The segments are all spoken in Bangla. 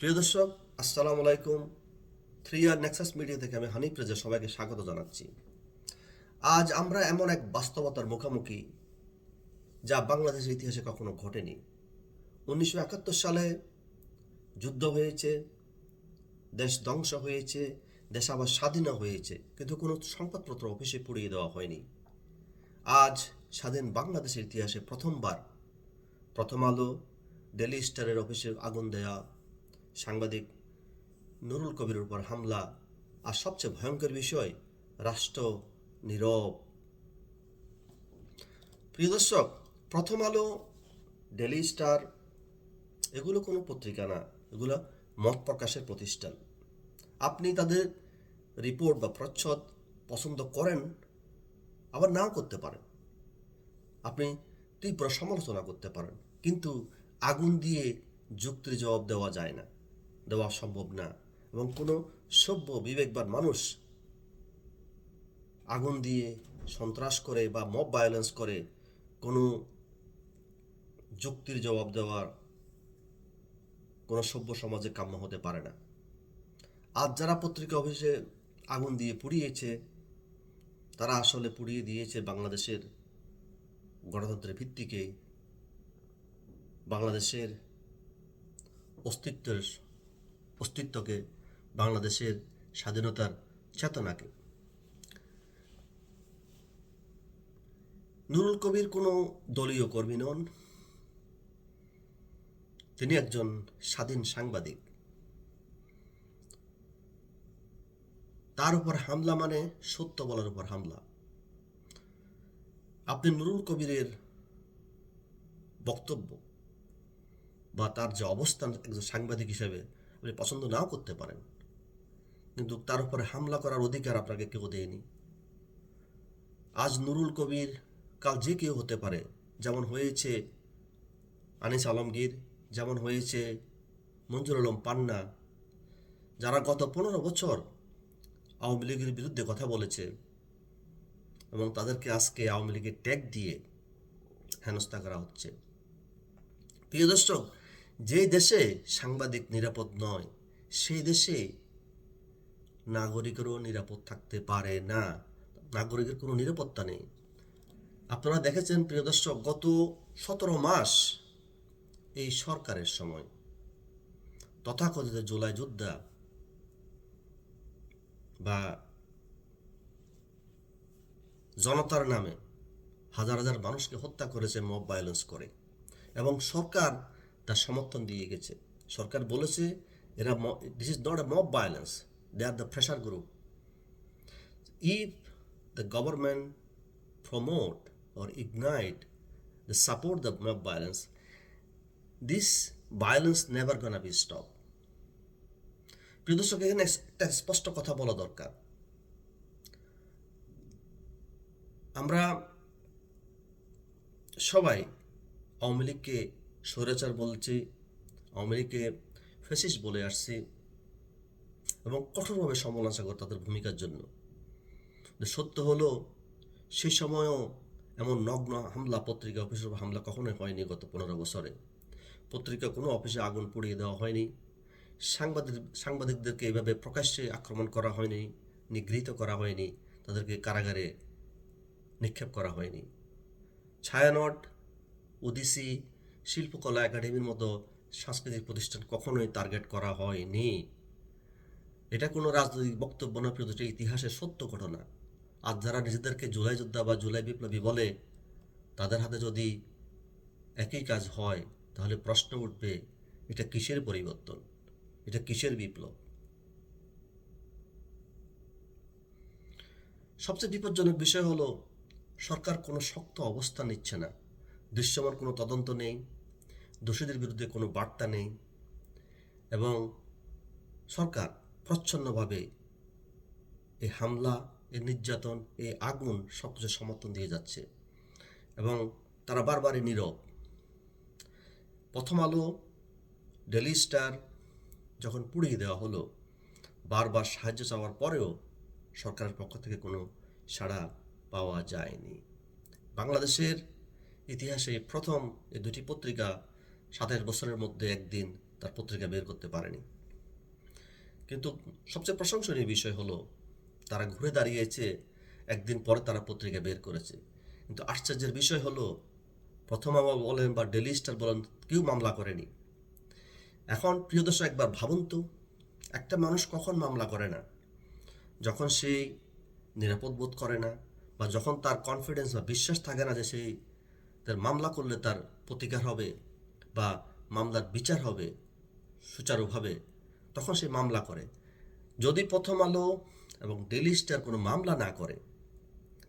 প্রিয় দর্শক, আসসালামু আলাইকুম। থ্রি আর নেক্সাস মিডিয়া থেকে আমি হানিফ রেজা সবাইকে স্বাগত জানাচ্ছি। আজ আমরা এমন এক বাস্তবতার মুখোমুখি যা বাংলাদেশের ইতিহাসে কখনো ঘটেনি। উনিশশো একাত্তর সালে যুদ্ধ হয়েছে, দেশ ধ্বংস হয়েছে, দেশ আবার স্বাধীন হয়েছে, কিন্তু কোনো সংবাদপত্র অফিসে পুড়িয়ে দেওয়া হয়নি। আজ স্বাধীন বাংলাদেশের ইতিহাসে প্রথমবার প্রথম আলো ডেলি স্টারের অফিসে আগুন দেয়া সাংবাদিক নুরুল কবির উপর হামলা। আর সবচেয়ে ভয়ঙ্কর বিষয়, রাষ্ট্র নীরব। প্রিয় দর্শক, প্রথম আলো ডেলি স্টার, এগুলো কোনো পত্রিকা না, এগুলো মত প্রকাশের প্রতিষ্ঠান। আপনি তাদের রিপোর্ট বা প্রচ্ছদ পছন্দ করেন, আবার নাও করতে পারেন। আপনি তীব্র সমালোচনা করতে পারেন, কিন্তু আগুন দিয়ে যুক্তির জবাব দেওয়া যায় না। দেওয়া সম্ভব না। এবং কোনো সভ্য, বিবেকবান মানুষ আগুন দিয়ে সন্ত্রাস করে বা মব ভায়োলেন্স করে কোনো যুক্তির জবাব দেওয়ার কোনো সভ্য সমাজে কাম্য হতে পারে না। আজ যারা পত্রিকা অফিসে আগুন দিয়ে পুড়িয়েছে, তারা আসলে পুড়িয়ে দিয়েছে বাংলাদেশের গণতন্ত্রের ভিত্তিকে, বাংলাদেশের অস্তিত্বের অস্তিত্বকে বাংলাদেশের স্বাধীনতার চেতনাকে। নুরুল কবির কোনো দলীয় কর্মী নন। তিনি একজন স্বাধীন সাংবাদিক। তার উপর হামলা মানে সত্য বলার উপর হামলা। আপনি নুরুল কবিরের বক্তব্য বা তার যে অবস্থান একজন সাংবাদিক হিসেবে আপনি পছন্দ নাও করতে পারেন। কিন্তু তার উপরে হামলা করার অধিকার আপনাকে কেউ দেয়নি। আজ নুরুল কবির কাল যে কেউ হতে পারে, যেমন হয়েছে আনিস আলমগীর, যেমন হয়েছে মঞ্জুর আলম পান্না, যারা গত পনেরো বছর আওয়ামী লীগের বিরুদ্ধে কথা বলেছে এবং তাদেরকে আজকে আওয়ামী লীগের ট্যাগ দিয়ে হেনস্থা করা হচ্ছে। প্রিয় দর্শক যে দেশে সাংবাদিক নিরাপদ নয়, সেই দেশে নাগরিকেরও নিরাপদ থাকতে পারে না। নাগরিকের কোনো নিরাপত্তা নেই। আপনারা দেখেছেন, প্রিয় দর্শক, গত সতেরো মাস এই সরকারের সময়। তথাকথিত জুলাই যোদ্ধা বা জনতার নামে হাজার হাজার মানুষকে হত্যা করেছে মব ভায়োলেন্স করে। এবং সরকার তার সমর্থন দিয়ে গেছে। সরকার বলেছে, এরা this is not a mob violence they are the pressure group if the government promote or ignite the support the mob violence, this violence never gonna be stopped. প্রিয় দর্শক, এখানে একটা স্পষ্ট কথা বলা দরকার। আমরা সবাই আওয়ামী লীগকে স্বৈরাচার বলছি লীগকে ফেসিস বলে আসছি এবং কঠোরভাবে সমালোচনা করে তাদের ভূমিকার জন্য। সত্য হলো, সেই সময়ও এমন নগ্ন হামলা, পত্রিকা উপর হামলা কখনোই হয়নি গত পনেরো বছরে। পত্রিকা কোনো অফিসে আগুন পুড়িয়ে দেওয়া হয়নি। সাংবাদিক, সাংবাদিকদেরকে এভাবে প্রকাশ্যে আক্রমণ করা হয়নি, নিগৃহীত করা হয়নি, তাদেরকে কারাগারে নিক্ষেপ করা হয়নি। ছায়ানট ওদিসি শিল্পকলা একাডেমির মতো সাংস্কৃতিক প্রতিষ্ঠান কখনোই টার্গেট করা হয়নি। এটা কোনো রাজনৈতিক বক্তব্য না দর্শক, ইতিহাসের সত্য ঘটনা। আর যারা নিজেদেরকে জুলাই যোদ্ধা বা জুলাই বিপ্লবী বলে তাদের হাতে যদি একই কাজ হয় তাহলে প্রশ্ন উঠবে এটা কিসের পরিবর্তন? এটা কিসের বিপ্লব? সবচেয়ে বিপজ্জনক বিষয় হলো সরকার কোনো শক্ত অবস্থান নিচ্ছে না। দৃশ্যমান কোনো তদন্ত নেই দোষীদের বিরুদ্ধে কোনো বার্তা নেই এবং সরকার প্রচ্ছন্নভাবে এই হামলা, এই নির্যাতন, এই আগুন সব কিছু সমর্থন দিয়ে যাচ্ছে এবং তারা বারবারই নীরব। প্রথম আলো ডেলি স্টার যখন পুড়িয়ে দেওয়া হলো, বারবার সাহায্য চাওয়ার পরেও সরকারের পক্ষ থেকে কোনো সাড়া পাওয়া যায়নি। বাংলাদেশের ইতিহাসে প্রথম এই দুটি পত্রিকা সাতাশ বছরের মধ্যে একদিন তার পত্রিকা বের করতে পারেনি। কিন্তু সবচেয়ে প্রশংসনীয় বিষয় হলো, তারা ঘুরে দাঁড়িয়েছে, একদিন পরে তারা পত্রিকা বের করেছে। কিন্তু আশ্চর্যের বিষয় হলো, প্রথম আলো বলেন বা ডেলি স্টার বলেন, কেউ মামলা করেনি। এখন প্রিয় একবার ভাবুন তো, একটা মানুষ কখন মামলা করে না? যখন সেই নিরাপদ বোধ করে না, বা যখন তার কনফিডেন্স বা বিশ্বাস থাকে না যে সেই তার মামলা করলে তার প্রতিকার হবে বা মামলার বিচার হবে, সুচারুভাবে, তখন সে মামলা করে। যদি প্রথম আলো এবং ডেলি স্টার কোনো মামলা না করে,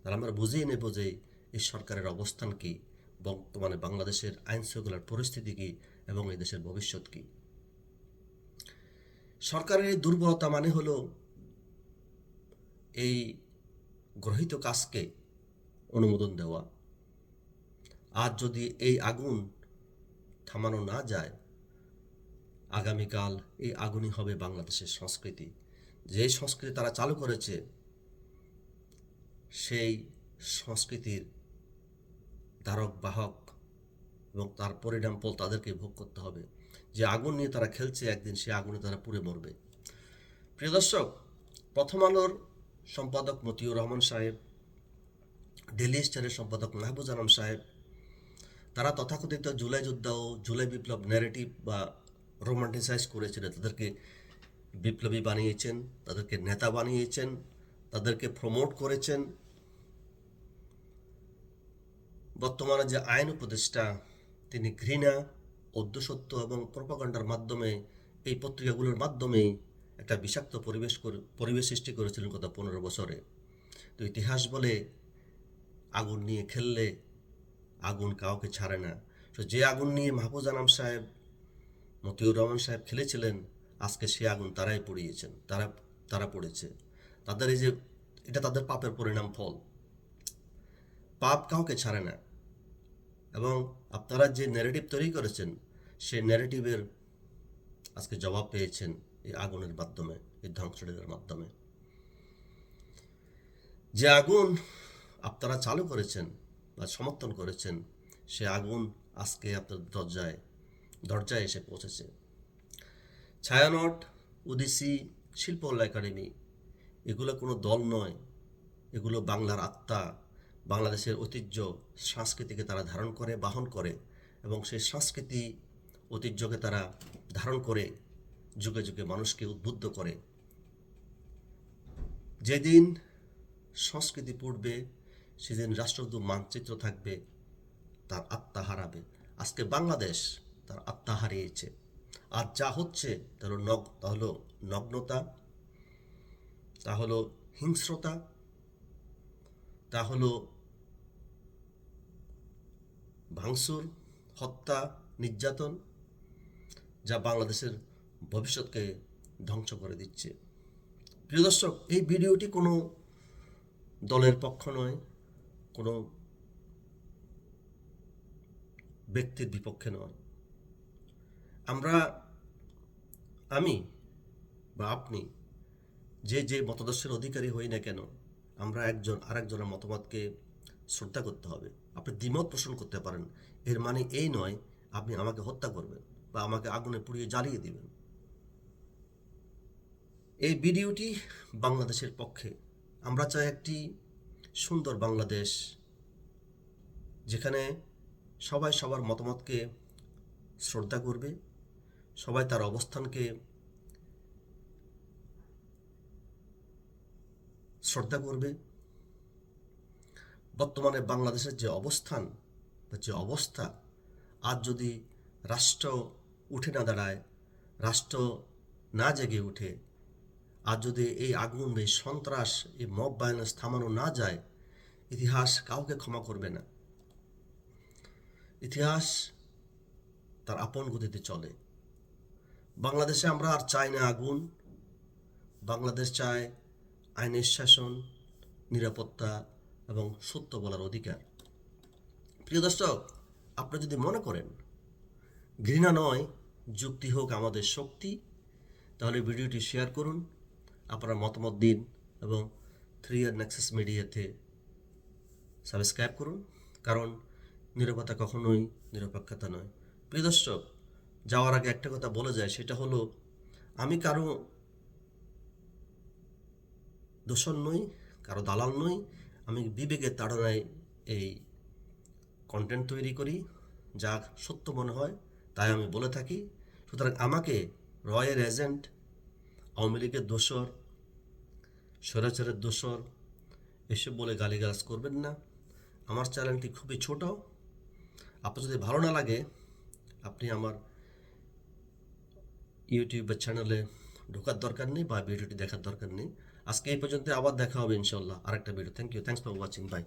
তাহলে আমরা বুঝেই নেব যে এই সরকারের অবস্থান কী, বর্তমানে বাংলাদেশের আইন শৃঙ্খলার পরিস্থিতি কী এবং এই দেশের ভবিষ্যৎ কী। সরকারের দুর্বলতা মানে হলো এই গ্রহিত কাজকে অনুমোদন দেওয়া। আর যদি এই আগুন থামানো না যায়। আগামীকাল এই আগুনই হবে বাংলাদেশের সংস্কৃতি। যে সংস্কৃতি তারা চালু করেছে, সেই সংস্কৃতির ধারক, বাহক এবং তার পরিণাম ফল তাদেরকে ভোগ করতে হবে। যে আগুন নিয়ে তারা খেলছে একদিন সে আগুনে তারা পুড়ে মরবে। প্রিয় দর্শক, প্রথম আলোর সম্পাদক মতিউর রহমান সাহেব ডেলি স্টারের সম্পাদক মাহবুজ আলম সাহেব তারা তথাকথিত জুলাই যুদ্ধ ও জুলাই বিপ্লব ন্যারেটিভ বা রোমান্টিসাইজ করেছিলেন তাদেরকে বিপ্লবী বানিয়েছেন, তাদেরকে নেতা বানিয়েছেন, তাদেরকে প্রমোট করেছেন। বর্তমানে যে আইন উপদেষ্টা, তিনি ঘৃণা অধ্যসত্ব এবং প্রপাগান্ডার মাধ্যমে এই পত্রিকাগুলোর মাধ্যমে একটা বিষাক্ত পরিবেশ পরিবেশ সৃষ্টি করেছিলেন গত পনেরো বছরে। তো ইতিহাস বলে আগুন নিয়ে খেললে আগুন কাউকে ছাড়ে না। তো যে আগুন নিয়ে মাহফুজ আনাম সাহেব, মতিউর রহমান সাহেব খেলেছিলেন, আজকে সে আগুন তারাই পড়িয়েছেন, তারা তারা পড়েছে। তাদের এই যে, এটা তাদের পাপের পরিণাম ফল। পাপ কাউকে ছাড়ে না। এবং আপনারা যে ন্যারেটিভ তৈরি করেছেন, সেই ন্যারেটিভের আজকে জবাব পেয়েছেন এই আগুনের মাধ্যমে, এই ধ্বংসলীলার মাধ্যমে। যে আগুন আপনারা চালু করেছেন বা সমর্থন করেছেন, সে আগুন আজকে আপনার দরজায় দরজায় এসে পৌঁছেছে। ছায়ানট, উদিসি শিল্পকলা একাডেমি, এগুলো কোনো দল নয়। এগুলো বাংলার আত্মা, বাংলাদেশের ঐতিহ্য, সংস্কৃতিকে তারা ধারণ করে, বাহন করে এবং সেই সংস্কৃতি ঐতিহ্যকে তারা ধারণ করে, যুগে যুগে মানুষকে উদ্বুদ্ধ করে। যেদিন সংস্কৃতি পড়বে সেদিন রাষ্ট্রদূত মানচিত্র থাকবে, তার আত্মা হারাবে। আজকে বাংলাদেশ তার আত্মা হারিয়েছে। আর যা হচ্ছে, তা হলো নগ, তা হলো নগ্নতা, তা হলো হিংস্রতা, তা হলো ভাঙচুর, হত্যা, নির্যাতন, যা বাংলাদেশের ভবিষ্যৎকে ধ্বংস করে দিচ্ছে। প্রিয় দর্শক, এই ভিডিওটি কোনো দলের পক্ষ নয়। কোনো ব্যক্তির বিপক্ষে নয়। আমরা, আমি বা আপনি যে যে মতাদর্শের অধিকারী হই না কেন, আমরা একজন আরেকজনের মতামতকে শ্রদ্ধা করতে হবে। আপনি দ্বিমত পোষণ করতে পারেন। এর মানে এই নয়, আপনি আমাকে হত্যা করবেন বা আমাকে আগুনে পুড়িয়ে জ্বালিয়ে দিবেন। এই ভিডিওটি বাংলাদেশের পক্ষে, আমরা চাই একটি সুন্দর বাংলাদেশ, যেখানে সবাই সবার মতামতকে শ্রদ্ধা করবে, সবাই তার অবস্থানকে শ্রদ্ধা করবে। বর্তমানে বাংলাদেশের যে অবস্থান বা যে অবস্থা, আজ যদি রাষ্ট্র উঠে না দাঁড়ায়, রাষ্ট্র না জেগে উঠে আর যদি এই আগুন, এই সন্ত্রাস, এই মব ভায়োলেন্স থামানো না যায় ইতিহাস কাউকে ক্ষমা করবে না। ইতিহাস তার আপন গতিতে চলে। বাংলাদেশে আমরা আর চাই না আগুন। বাংলাদেশ চায় আইনের শাসন, নিরাপত্তা এবং সত্য বলার অধিকার। প্রিয় দর্শক, আপনি যদি মনে করেন, ঘৃণা নয়, যুক্তি হোক আমাদের শক্তি, তাহলে ভিডিওটি শেয়ার করুন, আপনার মতামত দিন এবং থ্রি ইয়ার নেক্সাস মিডিয়াতে সাবস্ক্রাইব করুন, কারণ নিরবতা কখনোই নিরপেক্ষতা নয়। প্রিয় দর্শক, যাওয়ার আগে একটা কথা বলে যায় সেটা হলো, আমি কারও দোষর নই, কারও দালাল নই, আমি বিবেকের তাড়নায় এই কন্টেন্ট তৈরি করি, যা সত্য মনে হয়, তাই আমি বলে থাকি। সুতরাং আমাকে রয়ের এজেন্ট আওয়ামী লীগের দোসর স্বৈরাচারের দোসর এসব বলে গালিগালাজ করবেন না। আমার চ্যানেলটি খুবই ছোট। আপনার যদি ভালো না লাগে, আপনি আমার ইউটিউবের চ্যানেলে ঢোকার দরকার নেই বা ভিডিওটি দেখার দরকার নেই। আজকে এই পর্যন্ত আবার দেখা হবে ইনশাল্লাহ আরেকটা video. Thank you thanks for watching bye